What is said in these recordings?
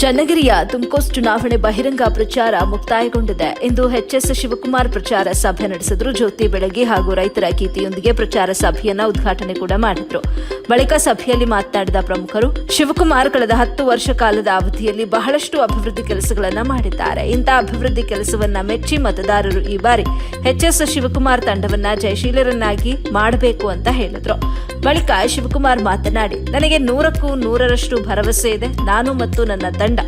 ಚನ್ನಗಿರಿಯ ತುಮಕೋಸ್ ಚುನಾವಣೆ ಬಹಿರಂಗ ಪ್ರಚಾರ ಮುಕ್ತಾಯಗೊಂಡಿದೆ. ಇಂದು ಎಚ್ಎಸ್ ಶಿವಕುಮಾರ್ ಪ್ರಚಾರ ಸಭೆ ನಡೆಸಿದ್ರು. ಜ್ಯೋತಿ ಬೆಳಗಿ ಹಾಗೂ ರೈತರ ಗೀತೆಯೊಂದಿಗೆ ಪ್ರಚಾರ ಸಭೆಯನ್ನ ಉದ್ಘಾಟನೆ ಕೂಡ ಮಾಡಿದ್ರು. ಬಳಿಕ ಸಭೆಯಲ್ಲಿ ಮಾತನಾಡಿದ ಪ್ರಮುಖರು, ಶಿವಕುಮಾರ್ ಕಳೆದ ಹತ್ತು ವರ್ಷ ಕಾಲದ ಅವಧಿಯಲ್ಲಿ ಬಹಳಷ್ಟು ಅಭಿವೃದ್ಧಿ ಕೆಲಸಗಳನ್ನು ಮಾಡಿದ್ದಾರೆ. ಇಂತಹ ಅಭಿವೃದ್ಧಿ ಕೆಲಸವನ್ನ ಮೆಚ್ಚಿ ಮತದಾರರು ಈ ಬಾರಿ ಎಚ್ಎಸ್ ಶಿವಕುಮಾರ್ ತಂಡವನ್ನ ಜಯಶೀಲರನ್ನಾಗಿ ಮಾಡಬೇಕು ಅಂತ ಹೇಳಿದ್ರು. ಬಳಿಕ ಶಿವಕುಮಾರ್ ಮಾತನಾಡಿ, ನನಗೆ ನೂರಕ್ಕೂ ನೂರರಷ್ಟು ಭರವಸೆ ಇದೆ. ನಾನು ಮತ್ತು ನನ್ನ ತಂಡ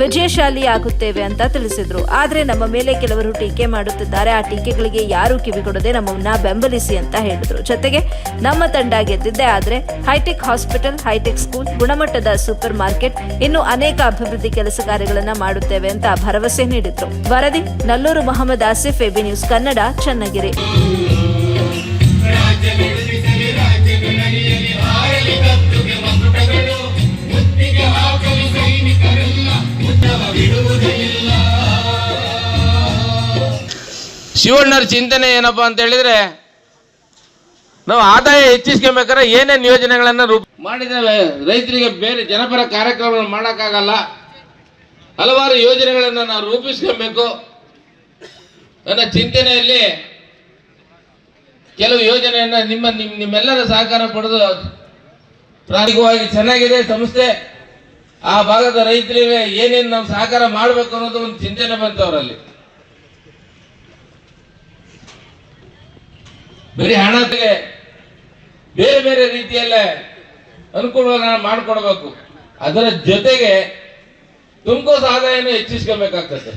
ವಿಜಯಶಾಲಿ ಆಗುತ್ತೇವೆ ಅಂತ ತಿಳಿಸಿದ್ರು. ಆದ್ರೆ ನಮ್ಮ ಮೇಲೆ ಕೆಲವರು ಟೀಕೆ ಮಾಡುತ್ತಿದ್ದಾರೆ. ಆ ಟೀಕೆಗಳಿಗೆ ಯಾರು ಕಿವಿಗೊಡದೆ ನಮ್ಮನ್ನ ಬೆಂಬಲಿಸಿ ಅಂತ ಹೇಳಿದ್ರು. ಜೊತೆಗೆ ನಮ್ಮ ತಂಡ ಗೆದ್ದಿದ್ದೆ. ಆದ್ರೆ ಹೈಟೆಕ್ ಹಾಸ್ಪಿಟಲ್, ಹೈಟೆಕ್ ಸ್ಕೂಲ್, ಗುಣಮಟ್ಟದ ಸೂಪರ್ ಮಾರ್ಕೆಟ್ ಇನ್ನು ಅನೇಕ ಅಭಿವೃದ್ಧಿ ಕೆಲಸ ಕಾರ್ಯಗಳನ್ನ ಮಾಡುತ್ತೇವೆ ಅಂತ ಭರವಸೆ ನೀಡಿದ್ರು. ವರದಿ, ನಲ್ಲೂರು ಮೊಹಮ್ಮದ್ ಆಸಿಫ್ ಎಬಿ ನ್ಯೂಸ್ ಕನ್ನಡ, ಚನ್ನಗಿರಿ. ಶಿವಣ್ಣರ ಚಿಂತನೆ ಏನಪ್ಪ ಅಂತ ಹೇಳಿದ್ರೆ, ನಾವು ಆದಾಯ ಹೆಚ್ಚಿಸ್ಕೊಬೇಕಾದ್ರೆ ಏನೇನು ಯೋಜನೆಗಳನ್ನ ರೂಪ ಮಾಡಿದರೆ ರೈತರಿಗೆ ಬೇರೆ ಜನಪರ ಕಾರ್ಯಕ್ರಮಗಳನ್ನು ಮಾಡೋಕ್ಕಾಗಲ್ಲ. ಹಲವಾರು ಯೋಜನೆಗಳನ್ನು ನಾವು ರೂಪಿಸ್ಕೊಬೇಕು. ನನ್ನ ಚಿಂತನೆಯಲ್ಲಿ ಕೆಲವು ಯೋಜನೆಯನ್ನು ನಿಮ್ಮ ನಿಮ್- ನಿಮ್ಮೆಲ್ಲರ ಸಹಕಾರ ಪಡೆದು ಪ್ರಾಥಮಿಕವಾಗಿ ಚೆನ್ನಾಗಿದೆ ಸಂಸ್ಥೆ. ಆ ಭಾಗದ ರೈತರಿಗೆ ಏನೇನು ನಾವು ಸಹಕಾರ ಮಾಡಬೇಕು ಅನ್ನೋದು ಒಂದು ಚಿಂತನೆ ಬಂತು ಅವರಲ್ಲಿ ಬರೀ ಹಣಕ್ಕೆ ಬೇರೆ ಬೇರೆ ರೀತಿಯಲ್ಲೇ ಅನುಕೂಲಗಳನ್ನ ಮಾಡಿಕೊಡ್ಬೇಕು. ಅದರ ಜೊತೆಗೆ ತುಮಕೋಸ್ ಆದಾಯನ ಹೆಚ್ಚಿಸ್ಕೋಬೇಕಾಗ್ತದೆ.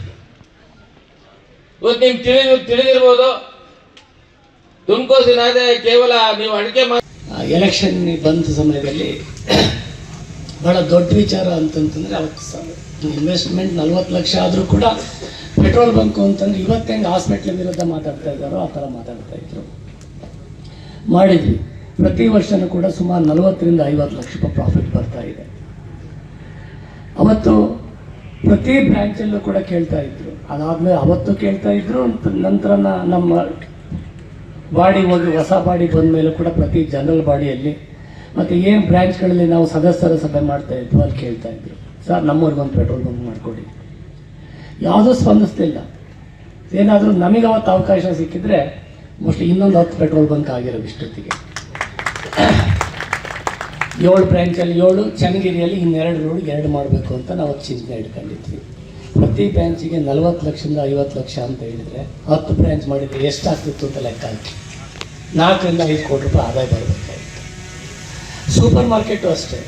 ಇವತ್ತು ನಿಮ್ಗೆ ತಿಳಿದು ತಿಳಿದಿರ್ಬೋದು ತುಮಕೋಸಿನ ಆದಾಯ ಕೇವಲ ನೀವು ಅಡಿಕೆ ಎಲೆಕ್ಷನ್ ಬಂದ ಸಮಯದಲ್ಲಿ ಬಹಳ ದೊಡ್ಡ ವಿಚಾರ ಅಂತಂತಂದ್ರೆ ಅವತ್ತು ಇನ್ವೆಸ್ಟ್ಮೆಂಟ್ ನಲ್ವತ್ತು ಲಕ್ಷ ಆದರೂ ಕೂಡ ಪೆಟ್ರೋಲ್ ಬಂಕು ಅಂತಂದ್ರೆ ಇವತ್ತು ಹೆಂಗೆ ಹಾಸ್ಪಿಟ್ಲ್ ವಿರುದ್ಧ ಮಾತಾಡ್ತಾ ಇದ್ದಾರೋ ಆ ಥರ ಮಾತಾಡ್ತಾ ಇದ್ರು. ಮಾಡಿದ್ವಿ. ಪ್ರತಿ ವರ್ಷನೂ ಕೂಡ ಸುಮಾರು ನಲವತ್ತರಿಂದ ಐವತ್ತು ಲಕ್ಷ ರೂಪಾಯಿ ಪ್ರಾಫಿಟ್ ಬರ್ತಾ ಇದೆ. ಅವತ್ತು ಪ್ರತಿ ಬ್ರ್ಯಾಂಚಲ್ಲೂ ಕೂಡ ಕೇಳ್ತಾ ಇದ್ರು. ಅದಾದ್ಮೇಲೆ ಅವತ್ತು ಕೇಳ್ತಾ ಇದ್ರು, ನಂತರ ನಮ್ಮ ಬಾಡಿ ಹೋಗಿ ಹೊಸ ಬಾಡಿ ಬಂದ ಮೇಲೂ ಕೂಡ ಪ್ರತಿ ಜನರಲ್ ಬಾಡಿಯಲ್ಲಿ ಮತ್ತು ಏನು ಬ್ರ್ಯಾಂಚ್ಗಳಲ್ಲಿ ನಾವು ಸದಸ್ಯರ ಸಭೆ ಮಾಡ್ತಾ ಇದ್ವು ಅಲ್ಲಿ ಕೇಳ್ತಾ ಇದ್ರು. ಸರ್ ನಮ್ಮೂರಿಗೊಂದು ಪೆಟ್ರೋಲ್ ಬಂಕ್ ಮಾಡಿಕೊಡಿ. ಯಾವುದೂ ಸ್ಪಂದಿಸ್ತಿಲ್ಲ. ಏನಾದರೂ ನಮಗೆ ಅವತ್ತು ಅವಕಾಶ ಸಿಕ್ಕಿದ್ರೆ ಮೋಸ್ಟ್ಲಿ ಇನ್ನೊಂದು ಹತ್ತು ಪೆಟ್ರೋಲ್ ಬಂಕ್ ಆಗಿರೋ ಇಷ್ಟೊತ್ತಿಗೆ. ಏಳು ಬ್ರ್ಯಾಂಚಲ್ಲಿ ಏಳು, ಚನ್ನಗಿರಿಯಲ್ಲಿ ಇನ್ನೆರಡು ರೋಡ್ ಎರಡು ಮಾಡಬೇಕು ಅಂತ ನಾವು ಚಿಂತನೆ ಇಟ್ಕೊಂಡಿದ್ವಿ. ಪ್ರತಿ ಬ್ರ್ಯಾಂಚಿಗೆ ನಲವತ್ತು ಲಕ್ಷದಿಂದ ಐವತ್ತು ಲಕ್ಷ ಅಂತ ಹೇಳಿದರೆ ಹತ್ತು ಬ್ರ್ಯಾಂಚ್ ಮಾಡಿದರೆ ಎಷ್ಟಾಗ್ತಿತ್ತು ಅಂತ ಲೆಕ್ಕ ಹಾಕಿ. ನಾಲ್ಕರಿಂದ ಐದು ಕೋಟಿ ರೂಪಾಯಿ ಆದಾಯ ಬರಬೇಕಾಗಿತ್ತು. ಸೂಪರ್ ಮಾರ್ಕೆಟು ಅಷ್ಟೇ.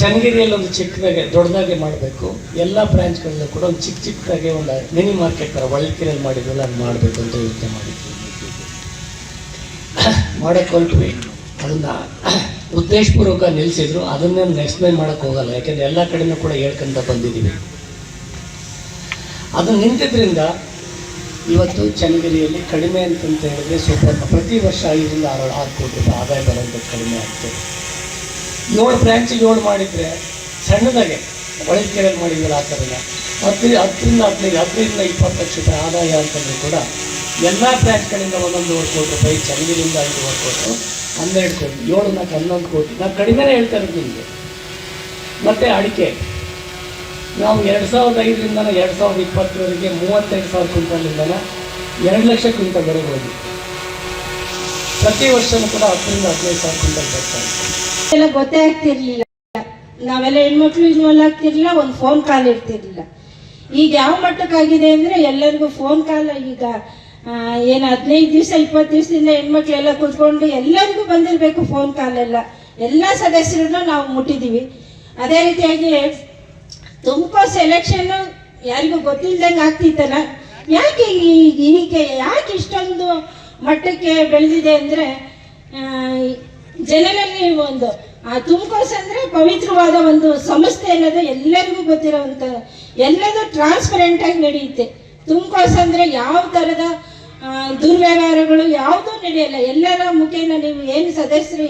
ಚನ್ನಗಿರಿಯಲ್ಲಿ ಒಂದು ಚಿಕ್ಕದಾಗೆ, ದೊಡ್ಡದಾಗೆ ಮಾಡಬೇಕು. ಎಲ್ಲ ಬ್ರ್ಯಾಂಚ್ಗಳಲ್ಲೂ ಕೂಡ ಒಂದು ಚಿಕ್ಕ ಚಿಕ್ಕದಾಗೆ ಒಂದು ಮಿನಿ ಮಾರ್ಕೆಟ್ ಥರ ಒಳಕೆರೆಯಲ್ಲಿ ಮಾಡಿದ್ವಲ್ಲ ಅದು ಮಾಡಬೇಕು ಅಂತ ಯೋಚನೆ ಮಾಡಿದ್ವಿ. ಮಾಡಕ್ಕೆ ಹೊರಟ್ವಿ ಅದನ್ನ ಉದ್ದೇಶಪೂರ್ವಕ ನಿಲ್ಲಿಸಿದ್ರು ಅದನ್ನೇ ಎಕ್ಸ್ಪ್ಲೈನ್ ಮಾಡಕ್ಕೆ ಹೋಗಲ್ಲ, ಯಾಕಂದ್ರೆ ಎಲ್ಲ ಕಡೆನೂ ಕೂಡ ಹೇಳ್ಕೊಂತ ಬಂದಿದ್ದೀವಿ ಅದು ನಿಂತಿದ್ರಿಂದ ಇವತ್ತು ಚನ್ನಗಿರಿಯಲ್ಲಿ ಕಡಿಮೆ ಅಂತಂತ ಹೇಳಿದ್ರೆ ಸೂಪರ್ ಪ್ರತಿ ವರ್ಷ ಐದರಿಂದ ಆರು ಆರು ಕೋಟಿ ರೂಪಾಯಿ ಆದಾಯ ಬರೋಂಥದ್ದು ಕಡಿಮೆ ಆಗ್ತದೆ. ಏಳು ಬ್ರ್ಯಾಂಚಿಗೆ ಏಳು ಮಾಡಿದರೆ ಸಣ್ಣದಾಗೆ ಒಳಕೆರೆಯಲ್ಲಿ ಮಾಡಿದ್ವಲ್ಲ ಆ ಥರನ ಹತ್ತು ಹತ್ತರಿಂದ ಹದಿನೈದು, ಹದಿನೈದರಿಂದ ಇಪ್ಪತ್ತು ಲಕ್ಷ ರೂಪಾಯಿ ಆದಾಯ ಅಂತಂದ್ರೆ ಕೂಡ ಎಲ್ಲ ಬ್ರ್ಯಾಂಚ್ಗಳಿಂದ ಒಂದೊಂದೂವರೆ ಕೋಟಿ ರೂಪಾಯಿ ಚನ್ನಗಿರಿಯಿಂದ ಐದೂವರೆ ಕೋಟಿ ಹನ್ನೆರಡು ಕೋಟಿ ಏಳು ನಾಲ್ಕು ಹನ್ನೊಂದು ಕೋಟಿ. ನಾವು ಕಡಿಮೆನೇ ಹೇಳ್ತಾ ಇರೋದು ನಿಮಗೆ. ಮತ್ತು ಅಡಿಕೆ. ನಾವು ಎರಡು ಸಾವಿರದ ಐದರಿಂದ ಎರಡು ಸಾವಿರದ ಇಪ್ಪತ್ತರವರೆಗೆ ಮೂವತ್ತೈದು ಸಾವಿರ ಕ್ವಿಂಟಲಿಂದ ಎರಡು ಲಕ್ಷ ಕ್ವಿಂಟಲ್ ಬರಬಹುದು ಪ್ರತಿ ವರ್ಷವೂ ಕೂಡ ಹತ್ತರಿಂದ ಹದಿನೈದು ಸಾವಿರ ಕ್ವಿಂಟಲ್ ಬರ್ತಾ ಎಲ್ಲ ಗೊತ್ತೇ ಆಗ್ತಿರ್ಲಿಲ್ಲ. ನಾವೆಲ್ಲ ಹೆಣ್ಮಕ್ಳು ಇನ್ವಾಲ್ವ್ ಆಗ್ತಿರ್ಲಿಲ್ಲ, ಒಂದು ಫೋನ್ ಕಾಲ್ ಇರ್ತಿರ್ಲಿಲ್ಲ. ಈಗ ಯಾವ ಮಟ್ಟಕ್ಕಾಗಿದೆ ಅಂದ್ರೆ ಎಲ್ಲರಿಗೂ ಫೋನ್ ಕಾಲ್ ಈಗ ಏನು ಹದಿನೈದು ದಿವಸ ಇಪ್ಪತ್ತು ದಿವಸದಿಂದ ಹೆಣ್ಮಕ್ಳೆಲ್ಲ ಕೂತ್ಕೊಂಡು ಎಲ್ಲರಿಗೂ ಬಂದಿರಬೇಕು ಫೋನ್ ಕಾಲ್ ಎಲ್ಲ. ಎಲ್ಲ ಸದಸ್ಯರನ್ನು ನಾವು ಮುಟ್ಟಿದ್ದೀವಿ ಅದೇ ರೀತಿಯಾಗಿ ತುಮಕೂರು ಸೆಲೆಕ್ಷನ್ ಯಾರಿಗೂ ಗೊತ್ತಿಲ್ದಂಗೆ ಆಗ್ತಿತ್ತಲ್ಲ? ಯಾಕೆ ಹೀಗೆ ಯಾಕೆ ಇಷ್ಟೊಂದು ಮಟ್ಟಕ್ಕೆ ಬೆಳೆದಿದೆ ಅಂದರೆ ಜನರಲ್ಲಿ ಒಂದು, ಆ ತುಮಕೂರು ಅಂದರೆ ಪವಿತ್ರವಾದ ಒಂದು ಸಂಸ್ಥೆ ಅನ್ನೋದು ಎಲ್ಲರಿಗೂ ಗೊತ್ತಿರೋವಂಥ ಎಲ್ಲದೂ ಟ್ರಾನ್ಸ್ಪರೆಂಟಾಗಿ ನಡೆಯುತ್ತೆ. ತುಮಕೂರು ಅಂದರೆ ಯಾವ ಥರದ ದುರ್ವ್ಯವಹಾರಗಳು ಯಾವುದೂ ನಡೆಯಲ್ಲ. ಎಲ್ಲರ ಮುಖೇನ ನೀವು ಏನು ಸದಸ್ಯರು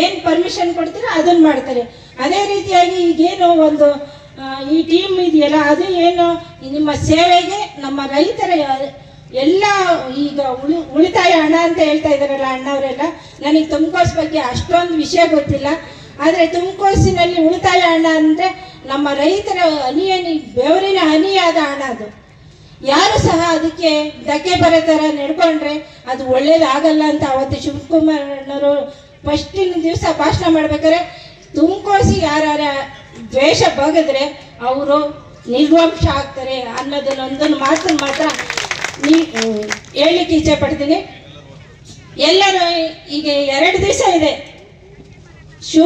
ಏನು ಪರ್ಮಿಷನ್ ಕೊಡ್ತೀರೋ ಅದನ್ನು ಮಾಡ್ತಾರೆ. ಅದೇ ರೀತಿಯಾಗಿ ಈಗೇನು ಒಂದು ಈ ಟೀಮ್ ಇದೆಯಲ್ಲ, ಅದು ಏನು ನಿಮ್ಮ ಸೇವೆಗೆ ನಮ್ಮ ರೈತರ ಎಲ್ಲ ಈಗ ಉಳಿ, ಉಳಿತಾಯ ಹಣ ಅಂತ ಹೇಳ್ತಾ ಇದಾರಲ್ಲ ಅಣ್ಣವರೆಲ್ಲ, ನನಗೆ ತುಮಕೋಸ್ ಬಗ್ಗೆ ಅಷ್ಟೊಂದು ವಿಷಯ ಗೊತ್ತಿಲ್ಲ. ಆದರೆ ತುಮಕೋಸಿನಲ್ಲಿ ಉಳಿತಾಯ ಹಣ ಅಂದರೆ ನಮ್ಮ ರೈತರ ಹನಿಯನಿ ಹನಿ ಬೆವರಿನ ಹನಿಯಾದ ಹಣ ಅದು. ಯಾರು ಸಹ ಅದಕ್ಕೆ ಧಕ್ಕೆ ಬರೋ ಥರ ನಡ್ಕೊಂಡ್ರೆ ಅದು ಒಳ್ಳೇದಾಗಲ್ಲ ಅಂತ ಅವತ್ತು ಶಿವಕುಮಾರ್ನವರು ಫಸ್ಟಿನ ದಿವಸ ಭಾಷಣ ಮಾಡ್ಬೇಕಾದ್ರೆ ತುಮಕೋಸಿ ಯಾರ್ಯಾರ ದ್ವೇಷ ಬಗೆದ್ರೆ ಅವರು ನಿರ್ವಂಶ ಆಗ್ತಾರೆ ಅನ್ನೋದನ್ನೊಂದನ್ನು ಮಾತನ್ನು ಮಾತ್ರ ನೀ ಹೇಳಲಿಕ್ಕೆ ಇಚ್ಛೆ ಪಡ್ತೀನಿ. ಎಲ್ಲರೂ ಈಗ ಎರಡು ದಿವಸ ಇದೆ. ಶಿವ